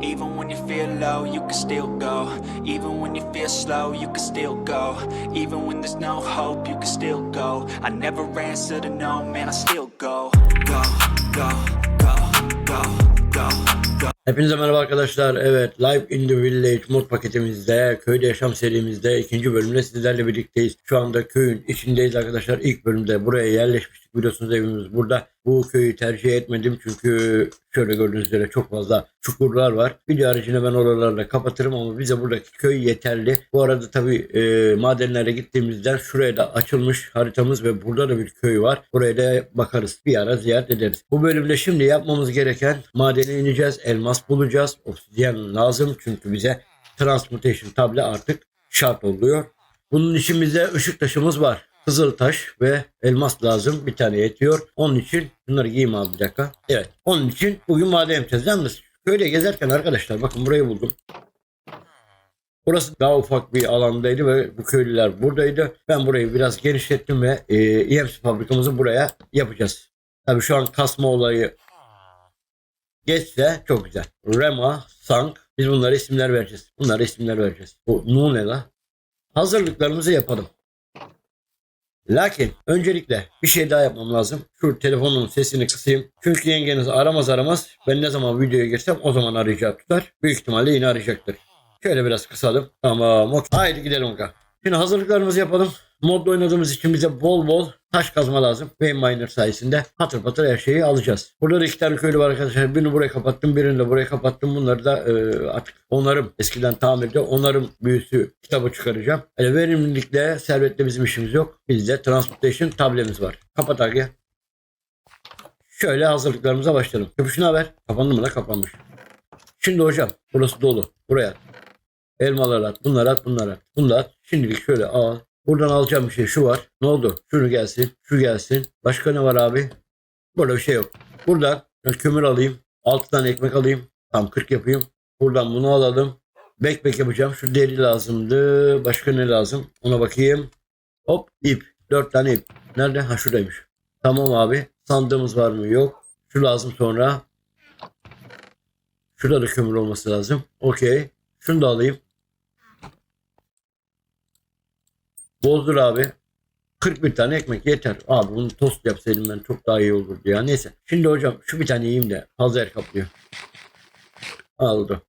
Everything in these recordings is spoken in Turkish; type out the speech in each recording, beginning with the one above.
Even when you feel low, you can still go. Even when you feel slow, you can still go. Even when there's no hope, you can still go. I never answer to no, man, I still go. Go, go, go, go, go. Hepinize merhaba arkadaşlar. Evet, Live in the Village mod paketimizde, köyde yaşam serimizde ikinci bölümde sizlerle birlikteyiz. Şu anda köyün içindeyiz arkadaşlar. İlk bölümde buraya yerleşmiştik. Biliyorsunuz evimiz burada. Bu köyü tercih etmedim çünkü şöyle gördüğünüz üzere çok fazla çukurlar var. Video haricinde ben oralarla kapatırım ama bize buradaki köy yeterli. Bu arada tabii e, madenlere gittiğimizden şuraya da açılmış haritamız ve burada da bir köy var. Buraya da bakarız. Bir ara ziyaret ederiz. Bu bölümde şimdi yapmamız gereken madene ineceğiz. Elmas bulacağız. Obsidyen lazım çünkü bize transmutation table artık şart oluyor. Bunun için bize ışık taşımız var. Kızıl taş ve elmas lazım. Bir tane yetiyor. Onun için bunları giyeyim abi bir dakika. Evet. Onun için bugün maden yapacağız. Yalnız köyde gezerken arkadaşlar bakın burayı buldum. Burası daha ufak bir alandaydı ve bu köylüler buradaydı. Ben burayı biraz genişlettim ve e, EMS fabrikamızı buraya yapacağız. Tabii şu an kasma olayı geçse çok güzel. Rema, Sank biz bunlara isimler vereceğiz. Bunlara isimler vereceğiz. Bu Nu ne la? Hazırlıklarımızı yapalım. Lakin öncelikle bir şey daha yapmam lazım. Şu telefonun sesini kısayım. Çünkü yengeniz aramaz aramaz ben ne zaman videoya girsem o zaman arayacak tutar. Büyük ihtimalle yine arayacaktır. Şöyle biraz kısalım. Tamam. Haydi gidelim. Şimdi hazırlıklarımızı yapalım. Modda oynadığımız için bize bol bol taş kazma lazım. Vein Miner sayesinde patır patır her şeyi alacağız. Burada da iki tane köylü var arkadaşlar. Birini buraya kapattım, birini de buraya kapattım. Bunları da e, artık onarım. Eskiden tamirde onarım büyüsü kitabı çıkaracağım. Öyle verimlilikle, servetle bizim işimiz yok. Bizde transportation tablemiz var. Kapat Agi. Şöyle hazırlıklarımıza başlayalım. Köpüşünü haber. Kapandı mı da kapanmış. Şimdi hocam burası dolu. Buraya at. Elmalar at. Bunlar at. Bunlar at. Bunlar at. Şimdilik şöyle al. Buradan alacağım bir şey şu var. Ne oldu? Şunu gelsin. Şu gelsin. Başka ne var abi? Burada bir şey yok. Buradan kömür alayım. 6 tane ekmek alayım. Tam 40 yapayım. Buradan bunu alalım. Backpack yapacağım. Şu deri lazımdı. Başka ne lazım? Ona bakayım. Hop ip. 4 tane ip. Nerede? Ha şuradaymış. Tamam abi. Sandığımız var mı? Yok. Şu lazım sonra. Şurada da kömür olması lazım. Okey. Şunu da alayım. Bozdur abi. 41 tane ekmek yeter. Abi bunu tost yapsaydım ben çok daha iyi olurdu ya. Neyse. Şimdi hocam şu bir tane yiyeyim de fazla yer kaplıyor. Aldı.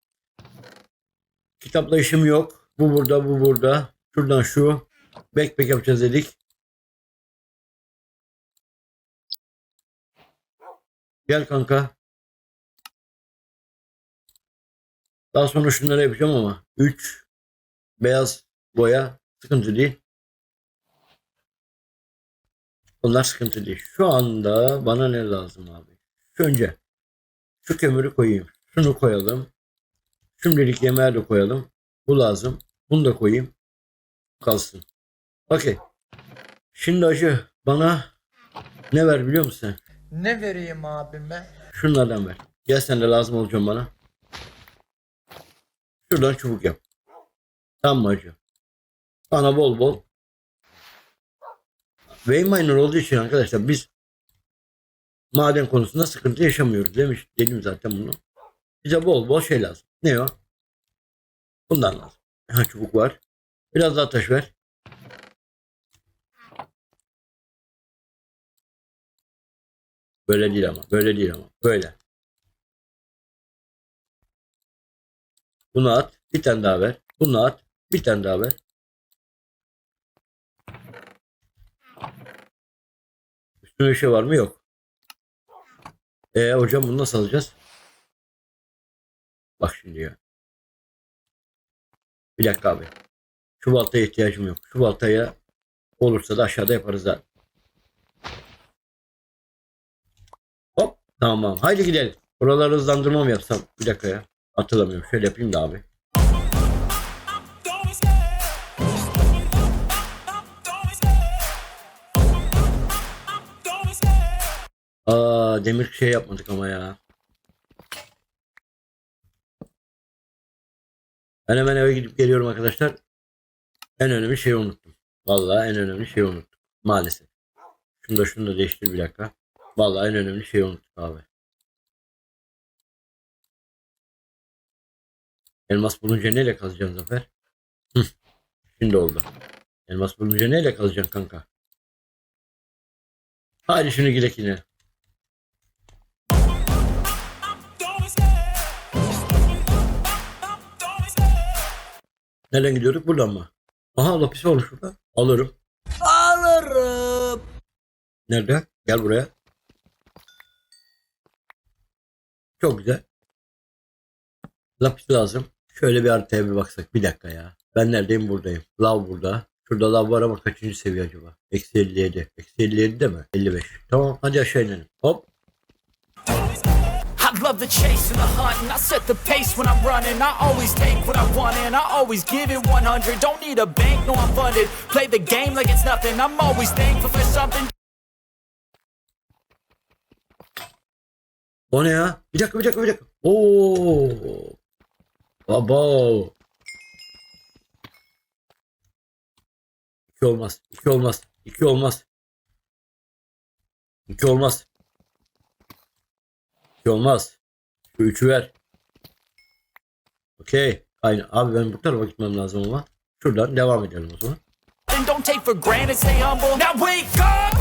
Kitapla işim yok. Bu burada, bu burada. Şuradan şu. Backpack yapacağız dedik. Gel kanka. Daha sonra şunları yapacağım ama 3 beyaz boya sıkıntı değil. Bunlar sıkıntı değil. Şu anda bana ne lazım abi? Şu önce şu kömürü koyayım. Şunu koyalım. Şimdilik yemeği de koyalım. Bu lazım. Bunu da koyayım. Kalsın. Okey. Şimdi acı bana ne ver biliyor musun sen? Ne vereyim abime? Şunlardan ver. Gel sen de lazım olacaksın bana. Şuradan çubuk yap. Tamam mı hacı? Bana bol bol. Miner olduğu için arkadaşlar biz maden konusunda sıkıntı yaşamıyoruz demiş. Dedim zaten bunu. Bize bol bol şey lazım. Ne o? Bundan lazım. Ha çubuk var. Biraz daha taş ver. Böyle değil ama. Böyle değil ama. Böyle. Bunu at. Bir tane daha ver. Bunu at. Bir tane daha ver. Bir şey var mı? Yok. E hocam bunu nasıl alacağız? Bak şimdi ya. Bir dakika abi. Şu baltaya ihtiyacım yok. Şu baltaya olursa da aşağıda yaparız da. Hop. Tamam. Haydi gidelim. Buraları hızlandırma mı yapsam? Bir dakika ya. Hatırlamıyorum. Şöyle yapayım da abi. Aa demir şey yapmadık ama ya. Ben hemen eve gidip geliyorum arkadaşlar. En önemli şeyi unuttum. Vallahi en önemli şeyi unuttum. Maalesef. Şunu da şunu da değiştir bir dakika. Vallahi en önemli şeyi unuttum abi. Elmas bulunca neyle kazacaksın Zafer? Şimdi oldu. Elmas bulunca neyle kazacaksın kanka? Hadi şunu girek yine. Nereden gidiyorduk? Buradan mı? Aha lapis varmış burada. Alırım. Alırım. Nerede? Gel buraya. Çok güzel. Lapis lazım. Şöyle bir haritaya bir baksak. Bir dakika ya. Ben neredeyim? Buradayım. Lav burada. Şurada lav var ama kaçıncı seviye acaba? Eksi 57. Eksi 57 de mi? 55. Tamam hadi aşağı inelim. Hop. I love the chase and the hunt, and I set the pace when I'm running. I always take what I want, and I always give it 100. Don't need a bank, no, I'm funded. Play the game like it's nothing. I'm always thankful for something. O ne ya? Bir dakika bir dakika bir dakika. Oo. Baba. İki olmaz. İki olmaz. İki olmaz. İki olmaz. İki olmaz. Şu üçü ver. Okey. Aynen. Abi ben bu tarafa gitmem lazım ama. Şuradan devam edelim o zaman. Don't take for granted, stay humble. Now wake up!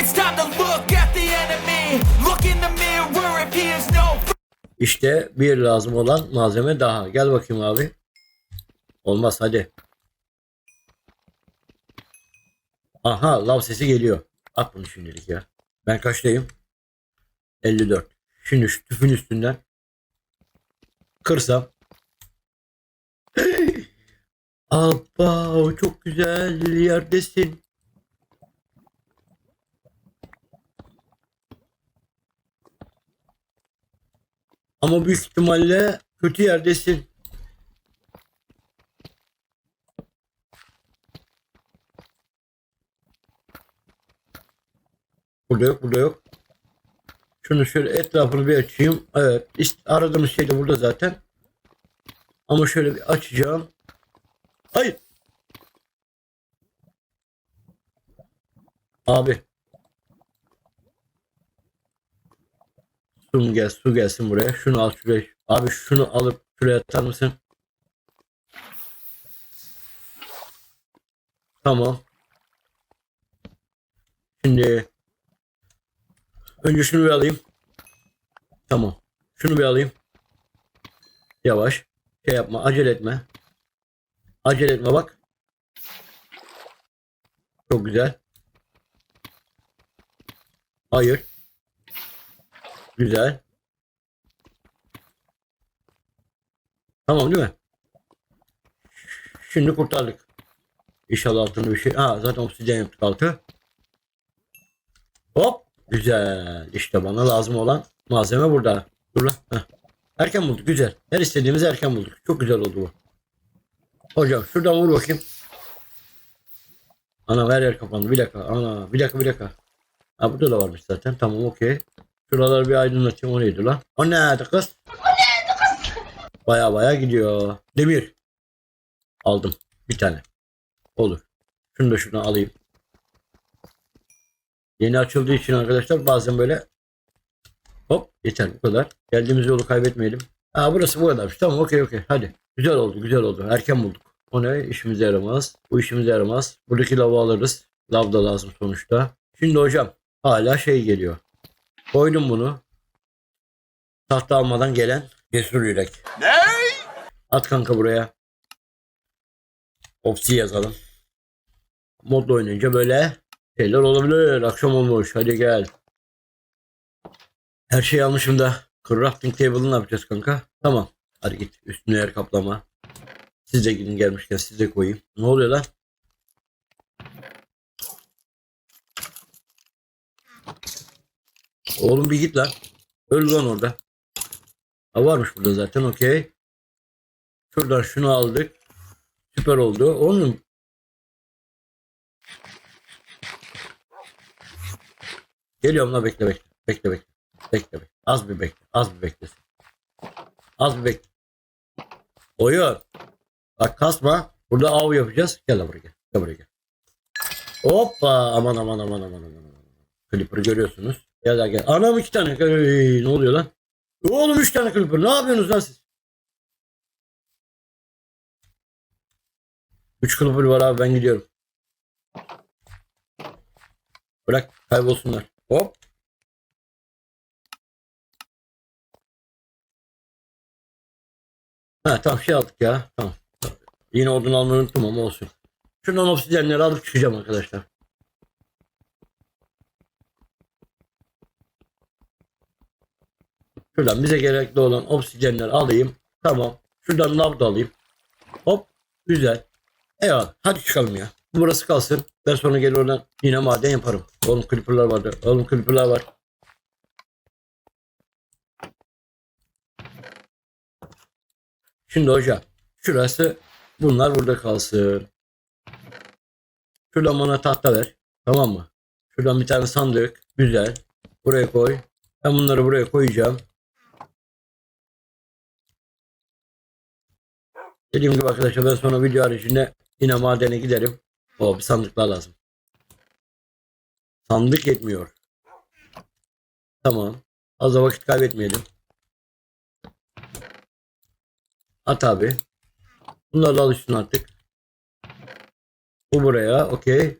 It's time to look at the enemy. Look in the mirror if he is no İşte bir lazım olan malzeme daha. Gel bakayım abi. Olmaz hadi. Aha lav sesi geliyor. At bunu şimdilik ya. Ben kaçtayım? 54. Şimdi şu tüpün üstünden kırsam. Abba o çok güzel yerdesin. Ama büyük ihtimalle kötü yerdesin. Burada yok, burada yok. Şunu şöyle etrafını bir açayım. Evet, aradığımız şey de burada zaten. Ama şöyle bir açacağım. Hayır. Abi. Su gel, su gelsin buraya. Şunu al şuraya. Abi şunu alıp şuraya atar mısın? Tamam. Şimdi önce şunu bir alayım. Tamam. Şunu bir alayım. Yavaş. Şey yapma. Acele etme. Acele etme bak. Çok güzel. Hayır. Güzel. Tamam değil mi? Şimdi kurtardık. İnşallah altında bir şey. Ha zaten obsidyen yaptık altı. Hop. Güzel. İşte bana lazım olan malzeme burada. Dur lan. Heh. Erken bulduk. Güzel. Her istediğimizi erken bulduk. Çok güzel oldu bu. Hocam şuradan vur bakayım. Ana her yer kapandı. Bir dakika. Ana bir dakika bir dakika. Ha burada da varmış zaten. Tamam okey. Şuraları bir aydınlatayım. O neydi lan? O neydi kız? O neydi kız? Baya baya gidiyor. Demir. Aldım. Bir tane. Olur. Şunu da şuradan alayım. Yeni açıldığı için arkadaşlar bazen böyle hop yeter bu kadar. Geldiğimiz yolu kaybetmeyelim. Ha burası bu kadarmış. Tamam okey okey. Hadi. Güzel oldu güzel oldu. Erken bulduk. O ne? İşimize yaramaz. Bu işimize yaramaz. Buradaki lavı alırız. Lav da lazım sonuçta. Şimdi hocam hala şey geliyor. Koydum bunu. Tahta almadan gelen cesur yürek. Ne? At kanka buraya. Opsi yazalım. Modla oynayınca böyle şeyler olabilir. Akşam olmuş. Hadi gel. Her şeyi almışım da. Crafting table'ı ne yapacağız kanka? Tamam. Hadi git. Üstüne yer kaplama. Siz de gidin gelmişken siz de koyayım. Ne oluyor lan? Oğlum bir git lan. Öl lan orada. Ha varmış burada zaten okey. Şuradan şunu aldık. Süper oldu. Onun Geliyorum la bekle bekle. Bekle bekle. Bekle bekle. Az bir bekle. Az bir bekle. Az bir bekle. Oyun. Bak kasma. Burada av yapacağız. Gel buraya gel. Gel buraya gel. Hoppa. Aman aman aman aman aman. Clipper görüyorsunuz. Gel gel gel. Anam iki tane. Ey, ne oluyor lan? Oğlum üç tane Clipper. Ne yapıyorsunuz lan siz? Üç kılıfır var abi ben gidiyorum. Bırak kaybolsunlar. Hop. Ha tamam şey aldık ya. Tamam. Yine odun almayı unuttum ama olsun. Şuradan obsidyenleri alıp çıkacağım arkadaşlar. Şuradan bize gerekli olan obsidyenleri alayım. Tamam. Şuradan lav da alayım. Hop. Güzel. Eyvallah. Hadi çıkalım ya. Burası kalsın. Ben sonra gelir oradan yine maden yaparım. Oğlum creeper'lar vardı. Oğlum creeper'lar var. Şimdi hocam. Şurası bunlar burada kalsın. Şuradan bana tahta ver. Tamam mı? Şuradan bir tane sandık. Güzel. Buraya koy. Ben bunları buraya koyacağım. Dediğim gibi arkadaşlar ben sonra video haricinde yine madene giderim. O bir sandıklar lazım. Sandık yetmiyor. Tamam. Az da vakit kaybetmeyelim. At abi. Bunlarla alışsın artık. Bu buraya. Okey.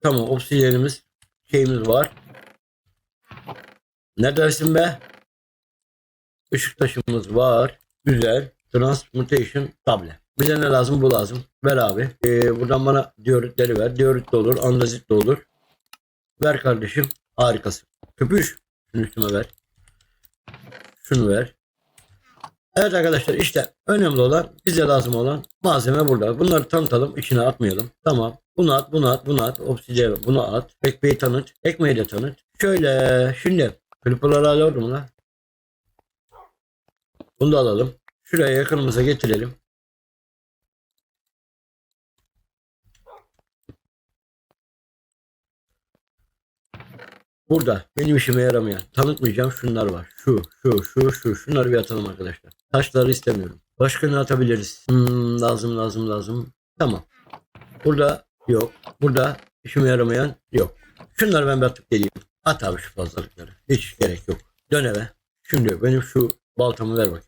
Tamam. Obsidyenimiz şeyimiz var. Ne dersin be? Işık taşımız var. Güzel. Transmutation table. Bize ne lazım? Bu lazım. Ver abi. Ee, buradan bana dioritleri ver. Diorit de olur. Andrazit de olur. Ver kardeşim. Harikasın. Köpüş. Şunu üstüme ver. Şunu ver. Evet arkadaşlar işte önemli olan bize lazım olan malzeme burada. Bunları tanıtalım. içine atmayalım. Tamam. Bunu at, bunu at, bunu at. Obsidyen bunu at. Ekmeği tanıt. Ekmeği de tanıt. Şöyle şimdi. Orada mı lan? Bunu da alalım. Şuraya yakınımıza getirelim. Burada benim işime yaramayan tanıtmayacağım şunlar var. Şu, şu, şu, şu. Şunları bir atalım arkadaşlar. Taşları istemiyorum. Başka ne atabiliriz? Hmm, lazım, lazım, lazım. Tamam. Burada yok. Burada işime yaramayan yok. Şunları ben bir atıp geleyim. At abi şu fazlalıkları. Hiç gerek yok. Dön eve. Şimdi benim şu baltamı ver bakayım.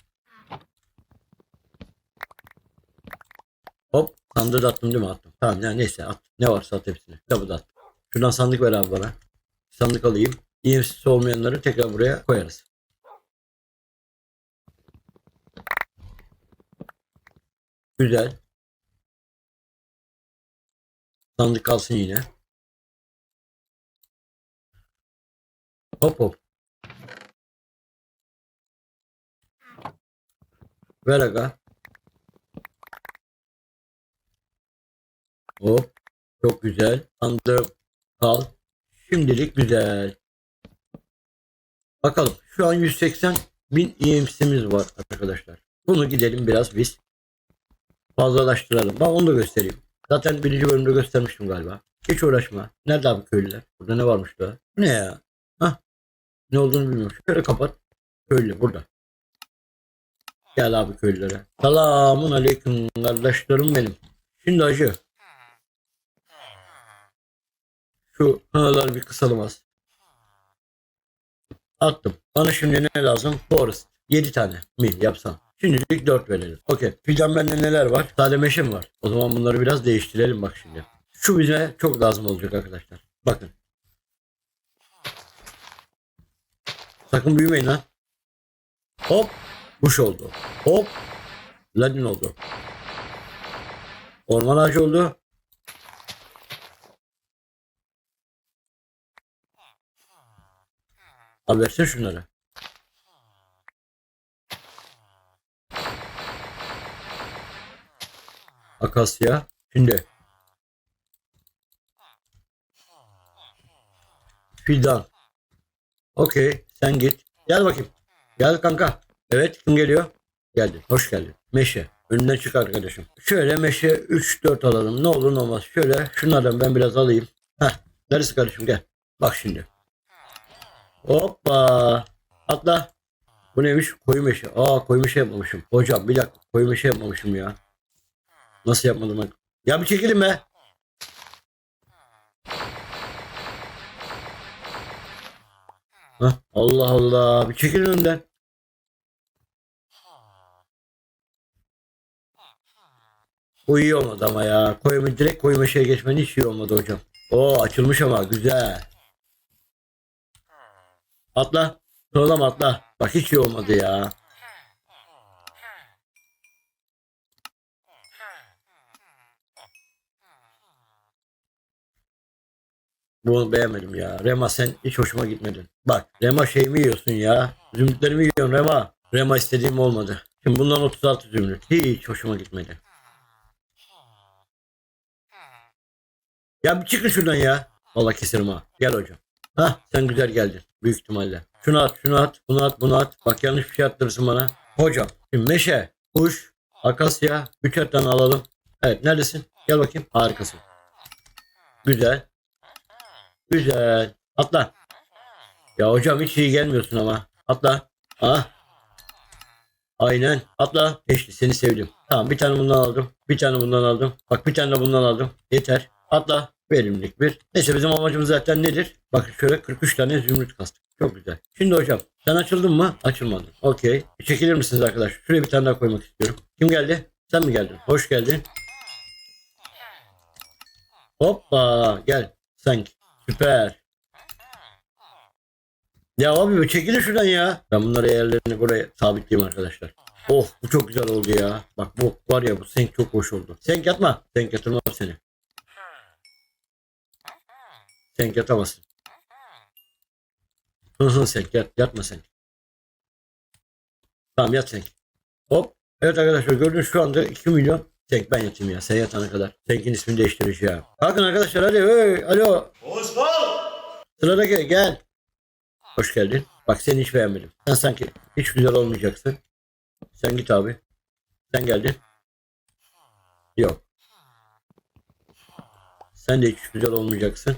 Hop sandığı da attım değil mi? Attım. Tamam ya neyse at. Ne varsa at hepsini. Kitabı da attım. Şuradan sandık ver abi bana. Sandık alayım. EMC'si olmayanları tekrar buraya koyarız. Güzel. Sandık kalsın yine. Hop hop. Ver aga. Hop. Çok güzel. Sandım. Kal. Şimdilik güzel. Bakalım. Şu an 180 bin EMC'miz var arkadaşlar. Bunu gidelim biraz biz fazlalaştıralım. Ben onu da göstereyim. Zaten birinci bölümde göstermiştim galiba. Hiç uğraşma. Nerede abi köylüler? Burada ne varmış da? Ne ya? Hah. Ne olduğunu bilmiyorum. Şöyle kapat. Köylü burada. Gel abi köylülere. Selamun aleyküm kardeşlerim benim. Şimdi acı. Şu hanaları bir kısalım az. Attım. Bana şimdi ne lazım? Forest. 7 tane mi yapsam? Şimdilik 4 verelim. Okey. Fidan bende neler var? Sade meşe mi var? O zaman bunları biraz değiştirelim bak şimdi. Şu bize çok lazım olacak arkadaşlar. Bakın. Sakın büyümeyin lan. Hop. Kuş oldu. Hop. Ladin oldu. Orman ağacı oldu. Abi versene şunları. Akasya. Şimdi. Fidan. Okey. Sen git. Gel bakayım. Gel kanka. Evet. Kim geliyor? Geldi. Hoş geldin. Meşe. Önünden çık arkadaşım. Şöyle meşe 3-4 alalım. Ne olur ne olmaz. Şöyle şunlardan ben biraz alayım. Heh. Neresi kardeşim gel. Bak şimdi. Hoppa. Atla. Bu neymiş? Koyu meşe. Aa koyu meşe yapmamışım. Hocam bir dakika. Koyu meşe yapmamışım ya. Nasıl yapmadım ben? Ya bir çekilin be. Hah, Allah Allah. Bir çekilin önden. Bu iyi olmadı ama ya. Koyma, direkt koyma şeye geçmen hiç iyi olmadı hocam. Oo açılmış ama güzel. Atla. Soğlam atla. Bak hiç iyi olmadı ya. Bunu beğenmedim ya. Rema sen hiç hoşuma gitmedin. Bak Rema şey mi yiyorsun ya? Zümrütlerimi yiyorsun Rema. Rema istediğim olmadı. Şimdi bundan 36 zümrüt. Hiç hoşuma gitmedi. Ya bir çıkın şuradan ya. Vallahi keserim ha. Gel hocam. Hah sen güzel geldin. Büyük ihtimalle. Şunu at, şunu at, bunu at, bunu at. Bak yanlış bir şey attırırsın bana. Hocam. Şimdi meşe, kuş, akasya. Üçer tane alalım. Evet neredesin? Gel bakayım. Harikasın. Güzel. Güzel. Atla. Ya hocam hiç iyi gelmiyorsun ama. Atla. Ah. Aynen. Atla. Eşli seni sevdim. Tamam bir tane bundan aldım. Bir tane bundan aldım. Bak bir tane de bundan aldım. Yeter. Atla. Verimlilik bir. Neyse bizim amacımız zaten nedir? Bakın şöyle 43 tane zümrüt kastık. Çok güzel. Şimdi hocam sen açıldın mı? Açılmadın. Okey. Çekilir misiniz arkadaş? Şuraya bir tane daha koymak istiyorum. Kim geldi? Sen mi geldin? Hoş geldin. Hoppa gel. Sanki. Süper. Ya abi çekilin şuradan ya. Ben bunları yerlerini buraya sabitleyeyim arkadaşlar. Oh bu çok güzel oldu ya. Bak bu var ya bu senk çok hoş oldu. Senk yatma. Senk yatırmam seni. Senk yatamazsın. Hı hı senk yat. Yatma senk. Tamam yat senk. Hop. Evet arkadaşlar gördüğünüz şu anda 2 milyon senk ben yatayım ya. Sen yatana kadar. Senk'in ismini değiştireceğim. Kalkın arkadaşlar hadi. Hey, alo. Sıradaki gel. Hoş geldin. Bak seni hiç beğenmedim. Sen sanki hiç güzel olmayacaksın. Sen git abi. Sen geldin. Yok. Sen de hiç güzel olmayacaksın.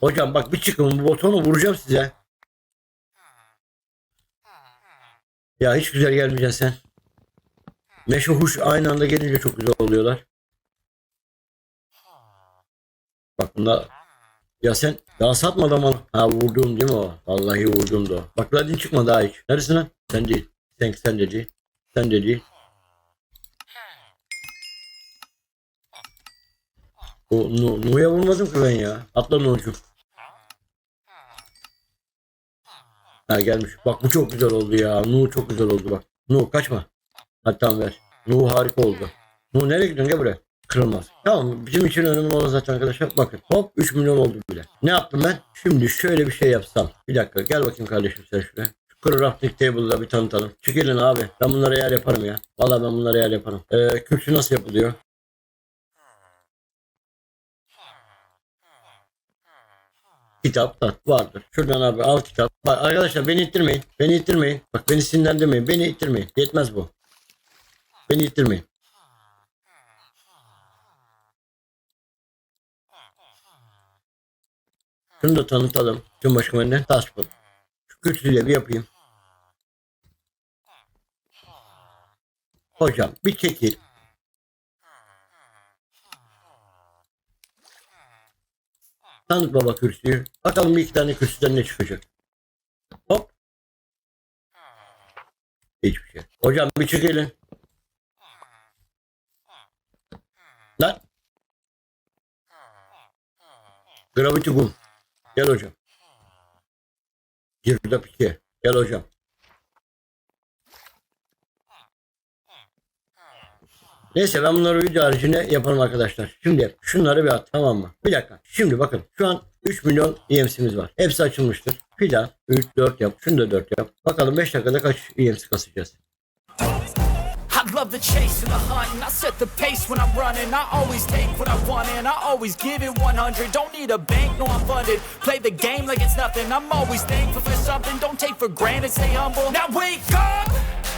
Hocam bak bir çıkın bu botonu vuracağım size. Ya hiç güzel gelmeyeceksin sen. Meşe huş aynı anda gelince çok güzel oluyorlar. Bak bunlar ya sen daha satmadan bana. Ha vurdum değil mi o? Vallahi vurdum da. Bak Vladin çıkma daha hiç. Neresin lan? Sen değil. Sen, sen de. Sen de değil. O Nu- Nu'ya vurmadım ki ben ya. Atla Nu'cum. Ha gelmiş. Bak bu çok güzel oldu ya. Nu çok güzel oldu bak. Nu kaçma. Tamam ver. Nu harika oldu. Nu nereye gidiyorsun gel buraya. Kırılmaz. Tamam bizim için önemli olan zaten arkadaşlar. Bakın hop 3 milyon oldu bile. Ne yaptım ben? Şimdi şöyle bir şey yapsam. Bir dakika gel bakayım kardeşim sen şuraya. Şu crafting table'da bir tanıtalım. Çekilin abi. Ben bunlara yer yaparım ya. Vallahi ben bunlara yer yaparım. Ee, kürsü nasıl yapılıyor? Kitap da vardır. Şuradan abi al kitap. Bak arkadaşlar beni ittirmeyin. Beni ittirmeyin. Bak beni sinirlendirmeyin. Beni ittirmeyin. Yetmez bu. Beni ittirmeyin. Şunu da tanıtalım. Tüm başkanlarından taş bu. Şu kürsüyle bir yapayım. Hocam bir çekil. Tanıt baba kürsüyü. Bakalım bir iki tane kürsüden ne çıkacak. Hop. Hiçbir şey. Hocam bir çekilin. Lan. Gravity Gun. Gel hocam. Girdap 2. Gel hocam. Neyse ben bunları video haricinde yaparım arkadaşlar. Şimdi şunları bir at tamam mı? Bir dakika. Şimdi bakın şu an 3 milyon EMC'miz var. Hepsi açılmıştır. Daha 3 4 yap. Şunu da 4 yap. Bakalım 5 dakikada kaç EMC kasacağız. I love the chase and the hunt, and I set the pace when I'm running. I always take what I want, and I always give it 100. Don't need a bank, no, I'm funded. Play the game like it's nothing. I'm always thankful for something. Don't take for granted, stay humble. Now wake up!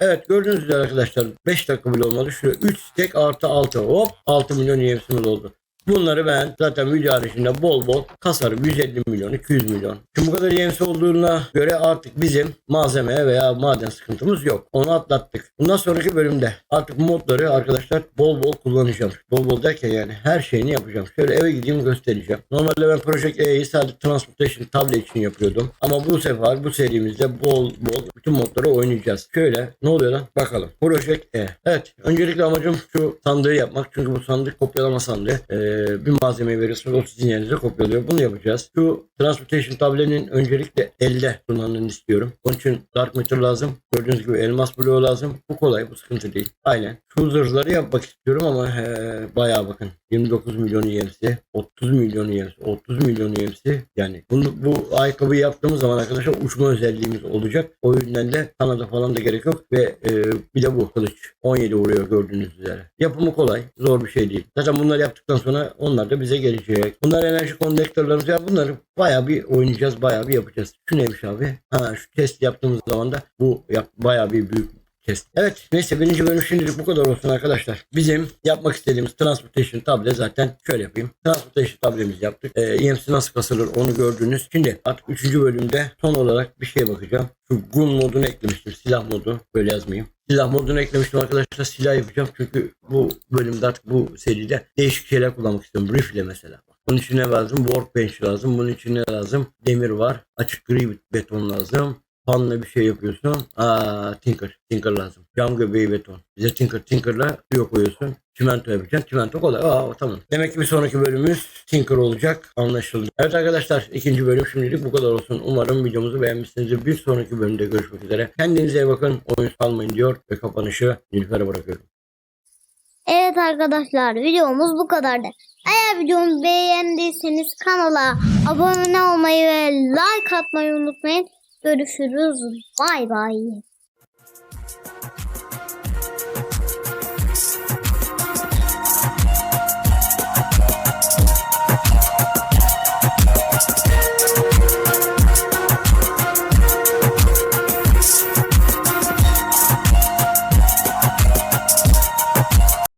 Evet gördüğünüz üzere arkadaşlar 5 dakika bile olmadı. Şuraya 3 stek artı 6 hop 6 milyon UMC'miz oldu. Bunları ben zaten video haricinde bol bol kasarım. 150 milyon, 200 milyon. Şimdi bu kadar UMC olduğuna göre artık bizim malzeme veya maden sıkıntımız yok. Onu atlattık. Bundan sonraki bölümde artık modları arkadaşlar bol bol kullanacağım. Bol bol derken yani her şeyini yapacağım. Şöyle eve gideyim göstereceğim. Normalde ben Project E'yi sadece Transportation tablet için yapıyordum. Ama bu sefer bu serimizde bol bol bütün modları oynayacağız. Şöyle ne oluyor lan? Bakalım. Project E. Evet. Öncelikle amacım şu sandığı yapmak. Çünkü bu sandık kopyalama sandığı. Ee, bir malzemeyi veriyorsunuz. O sizin yerinize kopyalıyor. Bunu yapacağız. Şu Transportation tablenin öncelikle elde kullanılmasını istiyorum. Onun için Dark Matter lazım. Gördüğünüz gibi elmas bloğu lazım. Bu kolay. Bu sıkıntı değil. Aynen. Şu yapmak istiyorum ama he, bayağı bakın. 29 milyon EMC, 30 milyon EMC, 30 milyon EMC. Yani bunu, bu ayakkabıyı yaptığımız zaman arkadaşlar uçma özelliğimiz olacak. O yüzden de Kanada falan da gerek yok. Ve e, bir de bu kılıç. 17 vuruyor gördüğünüz üzere. Yapımı kolay. Zor bir şey değil. Zaten bunları yaptıktan sonra onlar da bize gelecek. Bunlar enerji konnektörlerimiz. Ya bunları bayağı bir oynayacağız. Bayağı bir yapacağız. Şu neymiş abi? Ha şu test yaptığımız zaman da bu bayağı bir büyük Kes. Evet neyse birinci bölüm şimdilik bu kadar olsun arkadaşlar. Bizim yapmak istediğimiz Transportation tablet zaten şöyle yapayım. Transportation tablemizi yaptık. Ee, EMC nasıl kasılır onu gördünüz. Şimdi artık üçüncü bölümde son olarak bir şeye bakacağım. Şu gun modunu eklemiştim. Silah modu. Böyle yazmayayım. Silah modunu eklemiştim arkadaşlar. Silah yapacağım. Çünkü bu bölümde artık bu seride değişik şeyler kullanmak istiyorum. Rifle mesela. Bunun için ne lazım? Workbench lazım. Bunun için ne lazım? Demir var. Açık gri beton lazım. Panla bir şey yapıyorsun. Aa Tinker. Tinker lazım. Cam göbeği beton. Bize Tinker. Tinker'la suya koyuyorsun. Çimento yapacaksın. Çimento kolay. Aa tamam. Demek ki bir sonraki bölümümüz Tinker olacak. Anlaşıldı. Evet arkadaşlar ikinci bölüm şimdilik bu kadar olsun. Umarım videomuzu beğenmişsinizdir. Bir sonraki bölümde görüşmek üzere. Kendinize iyi bakın. Oyun salmayın diyor ve kapanışı Nilüfer'e bırakıyorum. Evet arkadaşlar videomuz bu kadardı. Eğer videomu beğendiyseniz kanala abone olmayı ve like atmayı unutmayın. Görüşürüz. Bay bay.